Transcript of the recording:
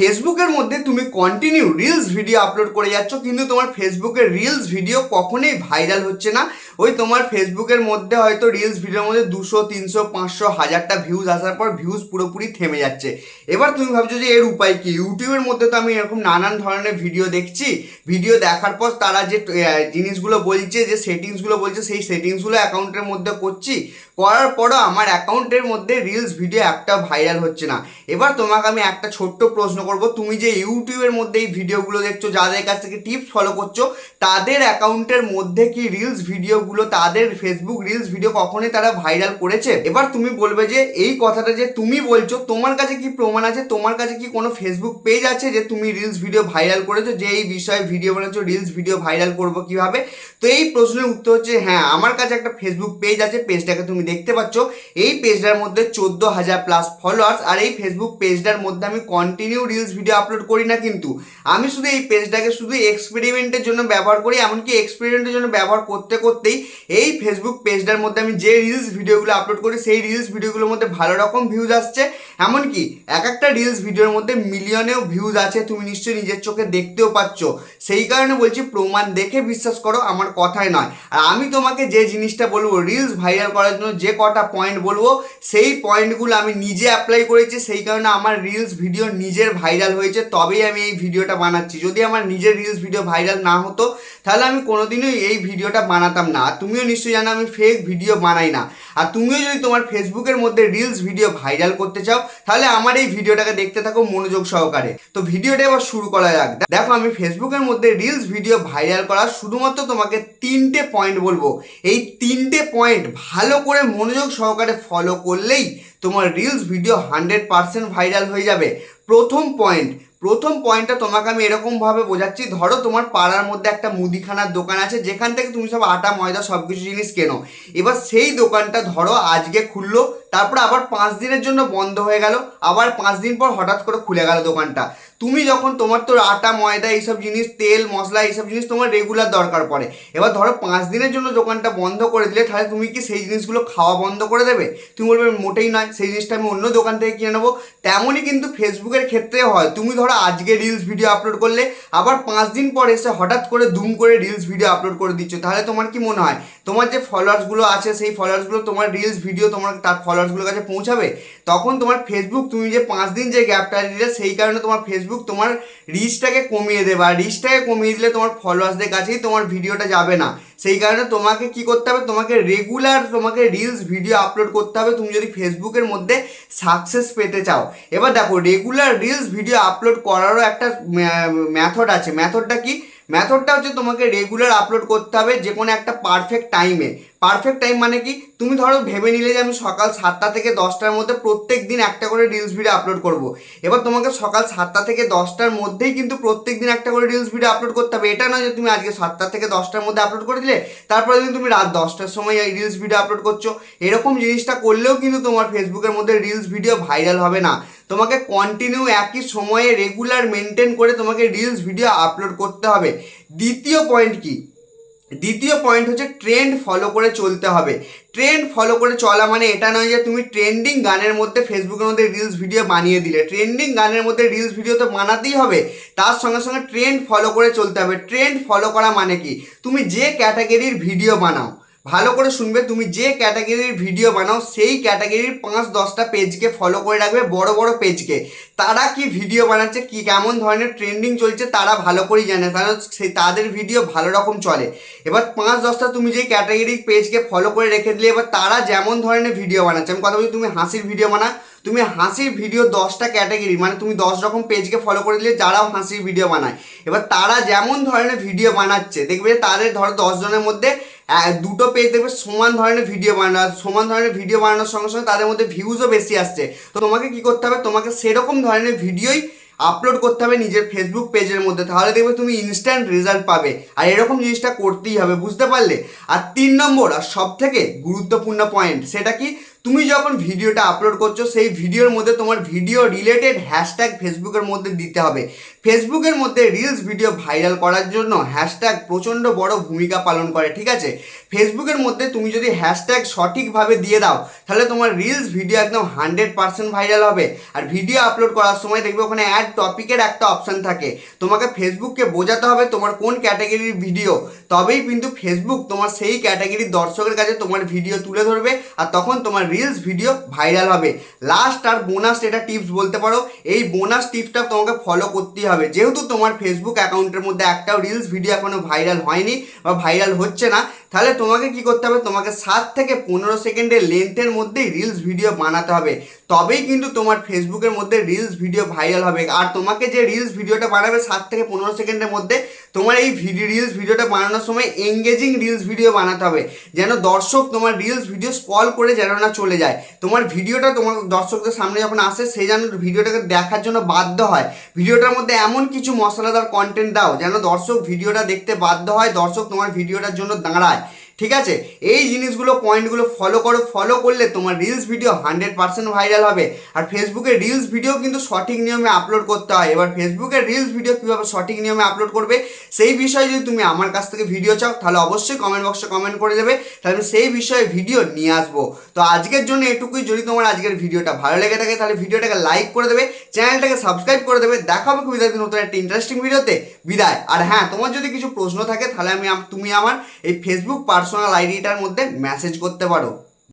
ফেসবুকের মধ্যে তুমি কন্টিনিউ রিলস ভিডিও আপলোড করে যাচ্ছ, কিন্তু তোমার ফেসবুকের রিলস ভিডিও কখনোই ভাইরাল হচ্ছে না। ওই তোমার ফেসবুকের মধ্যে হয়তো রিলস ভিডিওর মধ্যে দুশো, তিনশো, পাঁচশো, হাজারটা ভিউজ আসার পর ভিউজ পুরোপুরি থেমে যাচ্ছে। এবার তুমি ভাবছ যে এর উপায় কি? ইউটিউবের মধ্যে তো আমি এরকম নানান ধরনের ভিডিও দেখছি। ভিডিও দেখার পর তারা যে জিনিসগুলো বলছে, যে সেটিংসগুলো বলছে, সেই সেটিংসগুলো অ্যাকাউন্টের মধ্যে করছি। করার পরও আমার অ্যাকাউন্টের মধ্যে রিলস ভিডিও একটা ভাইরাল হচ্ছে না। এবার তোমাকে আমি একটা ছোট্ট প্রশ্ন করব। তুমি যে ইউটিউবের মধ্যে এই ভিডিওগুলো দেখছ, যাদের কাছ থেকে টিপস ফলো করছ, তাদের অ্যাকাউন্টের মধ্যে কি রিলস ভিডিওগুলো, তাদের ফেসবুক রিলস ভিডিও কখনই তারা ভাইরাল করেছে? এবার তুমি বলবে যে, এই কথাটা যে তুমি বলছো, তোমার কাছে কি প্রমাণ আছে? তোমার কাছে কি কোনো ফেসবুক পেজ আছে যে তুমি রিলস ভিডিও ভাইরাল করেছ? যে এই বিষয়ে ভিডিও বানাচ্ছো রিলস ভিডিও ভাইরাল করব কীভাবে? তো এই প্রশ্নের উত্তর হচ্ছে হ্যাঁ আমার কাছে একটা ফেসবুক পেজ আছে পেজটাকে তুমি দেখতে পাচ্ছ। এই পেজটার মধ্যে চোদ্দ হাজার প্লাস ফলোয়ার্স আর এই ফেসবুক পেজটার মধ্যে আমি কন্টিনিউ রিলস ভিডিও আপলোড করি না কিন্তু। আমি শুধু এই পেজটাকে শুধু এক্সপেরিমেন্টের জন্য ব্যবহার করি, এমনকি এক্সপেরিমেন্টের জন্য ব্যবহার করতে করতেই এই ফেসবুক পেজটার মধ্যে আমি যে রিলস ভিডিওগুলো আপলোড করি, সেই রিলস ভিডিওগুলোর মধ্যে ভালো রকম ভিউজ আসছে। এমনকি এক একটা রিলস ভিডিওর মধ্যে মিলিয়নেও ভিউজ আছে, তুমি নিশ্চয়ই নিজের চোখে দেখতেও পাচ্ছ। সেই কারণে বলছি, প্রমাণ দেখে বিশ্বাস করো, আমার কথাই নয়। আর আমি তোমাকে যে জিনিসটা বলব রিলস ভাইরাল করার জন্য যে কটা পয়েন্ট বলব, সেই পয়েন্টগুলো আমি নিজে অ্যাপ্লাই করেছি, সেই কারণে আমার রিলস ভিডিও নিজের ভাইরাল হয়েছে, তবেই আমি এই ভিডিওটা বানাচ্ছি। যদি আমার নিজের রিলস ভিডিও ভাইরাল না হতো, তাহলে আমি কোনোদিনই এই ভিডিওটা বানাতাম না। আর তুমিও নিশ্চয়ই জানো, আমি ফেক ভিডিও বানাই না। আর তুমিও যদি তোমার ফেসবুকের মধ্যে রিলস ভিডিও ভাইরাল করতে চাও, তাহলে আমার এই ভিডিওটাকে দেখতে থাকো মনোযোগ সহকারে। তো ভিডিওটা এবার শুরু করা যাক। দেখো, আমি ফেসবুকের মধ্যে রিলস ভিডিও ভাইরাল করা শুধুমাত্র তোমাকে তিনটে পয়েন্ট বলব। এই তিনটে পয়েন্ট ভালো করে মনোযোগ সহকারে ফলো করলেই তোমার reels video hundred percent viral হয়ে যাবে। প্রথম পয়েন্ট প্রথম পয়েন্টটা তোমাকে আমি এরকমভাবে বোঝাচ্ছি। ধরো তোমার পাড়ার মধ্যে একটা মুদিখানার দোকান আছে, যেখান থেকে তুমি সব আটা, ময়দা সব কিছু জিনিস কেনো। এবার সেই দোকানটা ধরো আজকে খুললো, তারপর আবার পাঁচ দিনের জন্য বন্ধ হয়ে গেল, আবার পাঁচ দিন পর হঠাৎ করে খুলে গেল দোকানটা। তুমি যখন তোমার তো আটা, ময়দা এইসব জিনিস, তেল, মশলা এইসব জিনিস তোমার রেগুলার দরকার পড়ে। এবার ধরো পাঁচ দিনের জন্য দোকানটা বন্ধ করে দিলে, তাহলে তুমি কি সেই জিনিসগুলো খাওয়া বন্ধ করে দেবে? তুমি বলবে, মোটেই নয়, সেই জিনিসটা আমি অন্য দোকান থেকে কিনে নেব। তেমনই কিন্তু ফেসবুকের ক্ষেত্রে হয়। তুমি ধরো আজকে রিলস ভিডিও আপলোড করলে, আবার পাঁচ দিন পর এসে হঠাৎ করে দুম করে রিলস ভিডিও আপলোড করে দিচ্ছ। তাহলে তোমার কি মনে হয়? তোমার যে ফলোয়ার্সগুলো আছে, সেই ফলোয়ার্সগুলো তোমার রিলস ভিডিও তোমার তার ফলোয়ার্সগুলোর কাছে পৌঁছাবে? তখন তোমার ফেসবুক তুমি যে পাঁচ দিন যে গ্যাপটা দিলে, সেই কারণে তোমার ফেসবুক তোমার রিচটাকে কমিয়ে দেবে। আর রিচটাকে কমিয়ে দিলে তোমার ফলোয়ার্সদের কাছেই তোমার ভিডিওটা যাবে না। সেই কারণে তোমাকে কি করতে হবে? তোমাকে রেগুলার তোমাকে রিলস ভিডিও আপলোড করতে হবে। তুমি যদি ফেসবুকের মধ্যে সাকসেস পেতে চাও। এবার দেখো রেগুলার রিলস ভিডিও আপলোড করারও একটা ম্যাথড আছে। ম্যাথডটা কি? মেথডটা হচ্ছে তোমাকে রেগুলার আপলোড করতে হবে যে কোনো একটা পারফেক্ট টাইমে পারফেক্ট টাইম মানে কি? তুমি ধরো ভেবে নিলে যে আমি সকাল সাতটা থেকে দশটার মধ্যে প্রত্যেক দিন একটা করে রিলস ভিডিও আপলোড করব। এবার তোমাকে সকাল সাতটা থেকে দশটার মধ্যেই কিন্তু প্রত্যেক দিন একটা করে রিলস ভিডিও আপলোড করতে হবে। এটা নয় যে তুমি আজকে সাতটা থেকে দশটার মধ্যে আপলোড করে দিলে তারপরে দিন তুমি রাত দশটার সময় এই রিলস ভিডিও আপলোড করছ। এরকম জিনিসটা করলেও কিন্তু তোমার ফেসবুকের মধ্যে রিলস ভিডিও ভাইরাল হবে না। তোমাকে কন্টিনিউ একই সময়ে রেগুলার মেনটেন করে তোমাকে রিলস ভিডিও আপলোড করতে হবে। দ্বিতীয় পয়েন্ট কি? দ্বিতীয় পয়েন্ট হচ্ছে ট্রেন্ড ফলো করে চলতে হবে। ট্রেন্ড ফলো করে চলা মানে এটা নয় যে তুমি ট্রেন্ডিং গানের মধ্যে ফেসবুকের মধ্যে রিলস ভিডিও বানিয়ে দিলে। ট্রেন্ডিং গানের মধ্যে রিলস ভিডিও তো বানাতেই হবে। তার সঙ্গে সঙ্গে ট্রেন্ড ফলো করে চলতে হবে। ট্রেন্ড ফলো করা মানে কি? তুমি যে ক্যাটাগরির ভিডিও বানাও ভালো করে শুনবে, তুমি যে ক্যাটাগরির ভিডিও বানাও, সেই ক্যাটাগরির পাঁচ দশটা পেজকে ফলো করে রাখবে, বড় বড় পেজকে তারা কি ভিডিও বানাচ্ছে, কি, কেমন ধরনের ট্রেন্ডিং চলছে, তারা ভালো করেই জানে। কারণ সেই তাদের ভিডিও ভালো রকম চলে। এবার পাঁচ দশটা তুমি যে ক্যাটাগরির পেজকে ফলো করে রেখে দিলে, এবার তারা যেমন ধরনের ভিডিও বানাচ্ছে, আমি কথা বলছি, তুমি হাসির ভিডিও বানা তুমি হাসির ভিডিও দশটা ক্যাটাগরি মানে তুমি দশ রকম পেজকে ফলো করে দিলে যারাও হাসির ভিডিও বানায়। এবার তারা যেমন ধরনের ভিডিও বানাচ্ছে, দেখবে তাদের ধরো দশজনের মধ্যে দুটো পেজ দেখবে সমান ধরনের ভিডিও বানানো সমান ধরনের ভিডিও বানানোর সঙ্গে সঙ্গে তাদের মধ্যে ভিউজও বেশি আসছে। তো তোমাকে কি করতে হবে? তোমাকে সেরকম ধরনের ভিডিওই আপলোড করতে হবে নিজের ফেসবুক পেজের মধ্যে। তাহলে দেখবে তুমি ইনস্ট্যান্ট রেজাল্ট পাবে। আর এরকম জিনিসটা করতেই হবে, বুঝতে পারলে? আর তিন নম্বর, আর সব থেকে গুরুত্বপূর্ণ পয়েন্ট সেটা কি? তুমি যখন ভিডিওটা আপলোড করছ, সেই ভিডিওর মধ্যে তোমার ভিডিও রিলেটেড হ্যাশট্যাগ ফেসবুকের মধ্যে দিতে হবে। ফেসবুকের মধ্যে রিলস ভিডিও ভাইরাল করার জন্য হ্যাশট্যাগ প্রচণ্ড বড় ভূমিকা পালন করে, ঠিক আছে? ফেসবুকের মধ্যে তুমি যদি হ্যাশট্যাগ সঠিকভাবে দিয়ে দাও, তাহলে তোমার রিলস ভিডিও একদম হান্ড্রেড পার্সেন্ট ভাইরাল হবে। আর ভিডিও আপলোড করার সময় দেখবে ওখানে অ্যাড টপিকের একটা অপশান থাকে। তোমাকে ফেসবুককে বোঝাতে হবে তোমার কোন ক্যাটাগরির ভিডিও তবেই কিন্তু ফেসবুক তোমার সেই ক্যাটাগরির দর্শকের কাছে তোমার ভিডিও তুলে ধরবে আর তখন তোমার রিলস ভিডিও ভাইরাল হবে। লাস্ট আর বোনাস এটা টিপস বলতে পারো, এই বোনাস টিপসটা তোমাকে ফলো করতেই হবে। যেহেতু তোমার ফেসবুক অ্যাকাউন্টের মধ্যে একটাও রিলস ভিডিও এখনও ভাইরাল হয়নি বা ভাইরাল হচ্ছে না, তাহলে তোমাকে কি করতে হবে? তোমাকে সাত থেকে পনেরো সেকেন্ডের লেন্থের মধ্যেই রিলস ভিডিও বানাতে হবে। তবেই কিন্তু তোমার ফেসবুকের মধ্যে রিলস ভিডিও ভাইরাল হবে। আর তোমাকে যে রিলস ভিডিওটা বানাবে সাত থেকে পনেরো সেকেন্ডের মধ্যে, তোমার এই ভিডিও রিলস ভিডিওটা বানানোর সময় এঙ্গেজিং রিলস ভিডিও বানাতে হবে। যেন দর্শক তোমার রিলস ভিডিও স্কল করে যেন না চলে যায়। তোমার ভিডিওটা তোমার দর্শকদের সামনে যখন আসে, সে যেন ভিডিওটাকে দেখার জন্য বাধ্য হয়। ভিডিওটার মধ্যে এমন কিছু মশলাদার কন্টেন্ট দাও যেন দর্শক ভিডিওটা দেখতে বাধ্য হয়, দর্শক তোমার ভিডিওটার জন্য দাঁড়ায়। ঠিক আছে? এই জিনিসগুলো পয়েন্টগুলো ফলো করো ফলো করলে তোমার reels video hundred percent viral হবে। আর ফেসবুকে রিলস ভিডিও কিন্তু সঠিক নিয়মে আপলোড করতে হয়। এবার ফেসবুকের রিলস ভিডিও কীভাবে সঠিক নিয়মে আপলোড করবে, সেই বিষয়ে যদি তুমি আমার কাছ থেকে ভিডিও চাও, তাহলে অবশ্যই কমেন্ট বক্সে কমেন্ট করে দেবে। তাহলে আমি সেই বিষয়ে ভিডিও নিয়ে আসব। তো আজকের জন্য এটুকুই। যদি তোমার আজকের ভিডিওটা ভালো লেগে থাকে, তাহলে ভিডিওটাকে লাইক করে দেবে চ্যানেলটাকে সাবস্ক্রাইব করে দেবে। দেখা হবে তাড়াতাড়ি নতুন একটা ইন্টারেস্টিং ভিডিওতে বিদায়। আর হ্যাঁ তোমার যদি কিছু প্রশ্ন থাকে, তাহলে আমি তুমি আমার এই ফেসবুক পার্সোনাল আইডিটার মধ্যে মেসেজ করতে পারো।